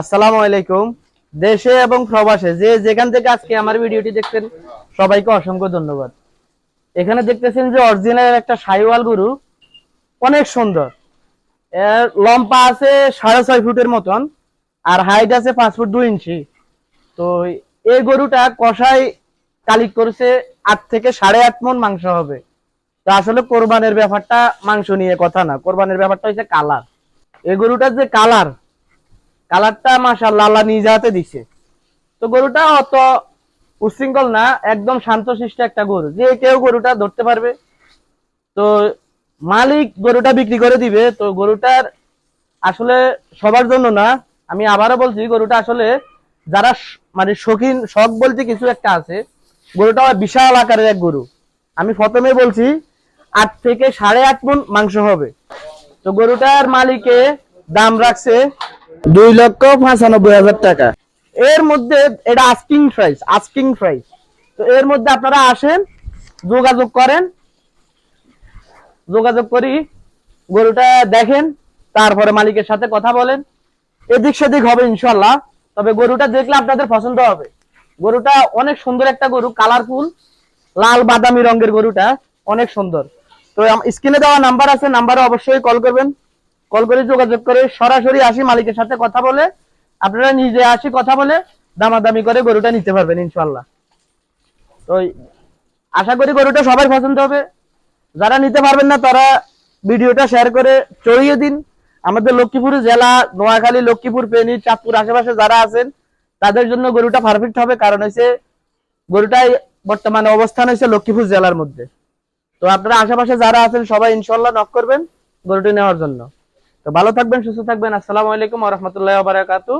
আসসালামু আলাইকুম। দেশে এবং প্রবাসে যে যেখান থেকে আজকে আমার ভিডিওটি দেখছেন, সবাইকে অসংখ্য ধন্যবাদ। এখানে দেখতেছেন যে অরিজিনাল একটা সাইওয়াল গরু, অনেক সুন্দর। এর লম্বা আছে সাড়ে ছয় ফুটের মতন, আর হাইট আছে পাঁচ ফুট দুই ইঞ্চি। তো এই গরুটা কষাই কালিক করেছে আট থেকে সাড়ে আট মন মাংস হবে। তো আসলে কোরবানের ব্যাপারটা মাংস নিয়ে কথা না, কোরবানের ব্যাপারটা হচ্ছে কালার। এই গরুটার যে কালার কালারটা মাশাআল্লাহ আল্লাহ নিজ হাতে দিছে। তো গরুটা অত উশৃঙ্খল না, একদম শান্তশিষ্ট একটা গরু। যে কেউ গরুটা ধরতে পারবে, তো মালিক গরুটা বিক্রি করে দিবে। তো গরুটার আসলে সবার জন্য না, আমি আবারও বলছি, গরুটা আসলে যারা মানে শখিন, শখ বলতে কিছু একটা আছে, গরুটা বিশাল আকারের এক গরু। আমি প্রথমে বলছি, আট থেকে সাড়ে আট মন মাংস হবে। তো গরুটার মালিকে দাম রাখছে দুই লক্ষ পঁচানব্বই হাজার টাকা। এর মধ্যে এটা আস্কিং প্রাইস আস্কিং প্রাইস তো এর মধ্যে আপনারা আসেন, যোগাযোগ করেন, যোগাযোগ করি, গরুটা দেখেন, তারপরে মালিকের সাথে কথা বলেন। এদিক সেদিক হবে ইনশাল্লাহ তবে গরুটা দেখলে আপনাদের পছন্দ হবে। গরুটা অনেক সুন্দর একটা গরু কালারফুল লাল বাদামি রঙের গরুটা, অনেক সুন্দর। তো স্ক্রিনে দেওয়া নাম্বার আছে নাম্বারে অবশ্যই কল করবেন। কল করে যোগাযোগ করে সরাসরি আসি মালিকের সাথে কথা বলে, আপনারা নিজে আসি কথা বলে দামাদামি করে গরুটা নিতে পারবেন ইনশাল্লাহ তো আশা করি গরুটা সবাই পছন্দ হবে। যারা নিতে পারবেন না তারা ভিডিওটা শেয়ার করে চড়িয়ে দিন। আমাদের লক্ষ্মীপুর জেলা, নোয়াখালী, লক্ষ্মীপুর পেনি চাঁদপুর আশেপাশে যারা আছেন, তাদের জন্য গরুটা পারফেক্ট হবে। কারণ হচ্ছে গরুটাই বর্তমানে অবস্থান হয়েছে লক্ষ্মীপুর জেলার মধ্যে। তো আপনারা আশেপাশে যারা আছেন সবাই ইনশাল্লাহ নক করবেন গরুটি নেওয়ার জন্য। তো ভালো থাকবেন সুস্থ থাকবেন। আসসালামু আলাইকুম রহমতুল্লাহ বারাকাতু